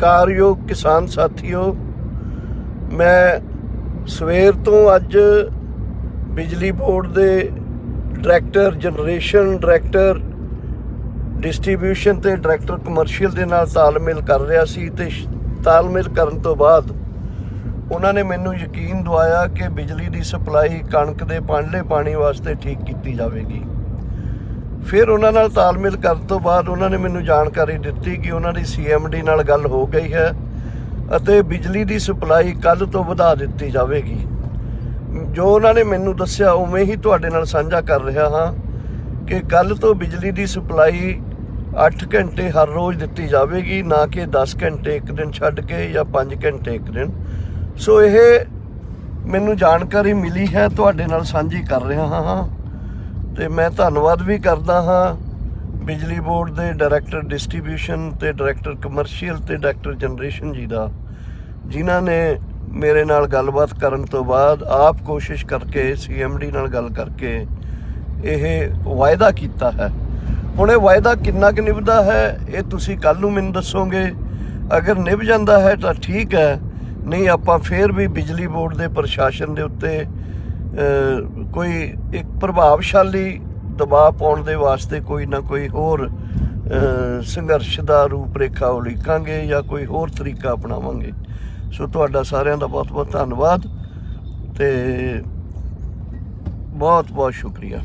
ਸਤਿਕਾਰਯੋਗ ਕਿਸਾਨ ਸਾਥੀਓ, ਮੈਂ ਸਵੇਰ ਤੋਂ ਅੱਜ ਬਿਜਲੀ ਬੋਰਡ ਦੇ ਡਾਇਰੈਕਟਰ, ਜਨਰੇਸ਼ਨ ਡਾਇਰੈਕਟਰ, ਡਿਸਟ੍ਰੀਬਿਊਸ਼ਨ ਤੇ ਡਾਇਰੈਕਟਰ ਕਮਰਸ਼ੀਅਲ ਦੇ ਨਾਲ ਤਾਲਮੇਲ ਕਰ ਰਿਹਾ ਸੀ ਤੇ ਸ਼- ਤਾਲਮੇਲ ਕਰਨ ਤੋਂ ਬਾਅਦ ਉਹਨਾਂ ਨੇ ਮੈਨੂੰ ਯਕੀਨ ਦਵਾਇਆ ਕਿ ਬਿਜਲੀ ਦੀ ਸਪਲਾਈ ਕਣਕ ਦੇ ਪਾਂਡੇ ਪਾਣੀ ਵਾਸਤੇ ਠੀਕ ਕੀਤੀ ਜਾਵੇਗੀ। ਫਿਰ ਉਹਨਾਂ ਨਾਲ ਤਾਲਮੇਲ ਕਰਨ ਤੋਂ ਬਾਅਦ ਉਹਨਾਂ ਨੇ ਮੈਨੂੰ ਜਾਣਕਾਰੀ ਦਿੱਤੀ ਕਿ ਉਹਨਾਂ ਦੀ ਸੀਐਮਡੀ ਨਾਲ ਗੱਲ ਹੋ ਗਈ ਹੈ ਅਤੇ ਬਿਜਲੀ ਦੀ ਸਪਲਾਈ ਕੱਲ ਤੋਂ ਵਧਾ ਦਿੱਤੀ ਜਾਵੇਗੀ। ਜੋ ਉਹਨਾਂ ਨੇ ਮੈਨੂੰ ਦੱਸਿਆ, ਉਵੇਂ ਹੀ ਤੁਹਾਡੇ ਨਾਲ ਸਾਂਝਾ ਕਰ ਰਿਹਾ ਹਾਂ ਕਿ ਕੱਲ ਤੋਂ ਬਿਜਲੀ ਦੀ ਸਪਲਾਈ 8 ਘੰਟੇ ਹਰ ਰੋਜ਼ ਦਿੱਤੀ ਜਾਵੇਗੀ, ਨਾ ਕਿ 10 ਘੰਟੇ ਇੱਕ ਦਿਨ ਛੱਡ ਕੇ ਜਾਂ 5 ਘੰਟੇ ਇੱਕ ਦਿਨ। ਸੋ ਇਹ ਮੈਨੂੰ ਜਾਣਕਾਰੀ ਮਿਲੀ ਹੈ, ਤੁਹਾਡੇ ਨਾਲ ਸਾਂਝੀ ਕਰ ਰਿਹਾ ਹਾਂ। ਤੇ ਮੈਂ ਧੰਨਵਾਦ ਵੀ ਕਰਦਾ ਹਾਂ ਬਿਜਲੀ ਬੋਰਡ ਦੇ ਡਾਇਰੈਕਟਰ ਡਿਸਟ੍ਰੀਬਿਊਸ਼ਨ ਤੇ ਡਾਇਰੈਕਟਰ ਕਮਰਸ਼ੀਅਲ ਤੇ ਡਾਇਰੈਕਟਰ ਜਨਰੇਸ਼ਨ ਜੀ ਦਾ, ਜਿਨ੍ਹਾਂ ਨੇ ਮੇਰੇ ਨਾਲ ਗੱਲਬਾਤ ਕਰਨ ਤੋਂ ਬਾਅਦ ਆਪ ਕੋਸ਼ਿਸ਼ ਕਰਕੇ, ਸੀਐਮਡੀ ਨਾਲ ਗੱਲ ਕਰਕੇ ਇਹ ਵਾਅਦਾ ਕੀਤਾ ਹੈ। ਹੁਣ ਇਹ ਵਾਅਦਾ ਕਿੰਨਾ ਕੁ ਨਿਭਦਾ ਹੈ, ਇਹ ਤੁਸੀਂ ਕੱਲ ਨੂੰ ਮੈਨੂੰ ਦੱਸੋਗੇ। ਅਗਰ ਨਿਭ ਜਾਂਦਾ ਹੈ ਤਾਂ ਠੀਕ ਹੈ, ਨਹੀਂ ਆਪਾਂ ਫੇਰ ਵੀ ਬਿਜਲੀ ਬੋਰਡ ਦੇ ਪ੍ਰਸ਼ਾਸਨ ਦੇ ਉੱਤੇ ਕੋਈ ਇੱਕ ਪ੍ਰਭਾਵਸ਼ਾਲੀ ਦਬਾਅ ਪਾਉਣ ਦੇ ਵਾਸਤੇ ਕੋਈ ਨਾ ਕੋਈ ਹੋਰ ਸੰਘਰਸ਼ ਦਾ ਰੂਪ ਰੇਖਾ ਉਲੀਕਾਂਗੇ ਜਾਂ ਕੋਈ ਹੋਰ ਤਰੀਕਾ ਅਪਣਾਵਾਂਗੇ। ਸੋ ਤੁਹਾਡਾ ਸਾਰਿਆਂ ਦਾ ਬਹੁਤ ਬਹੁਤ ਧੰਨਵਾਦ ਤੇ ਬਹੁਤ ਬਹੁਤ ਸ਼ੁਕਰੀਆ।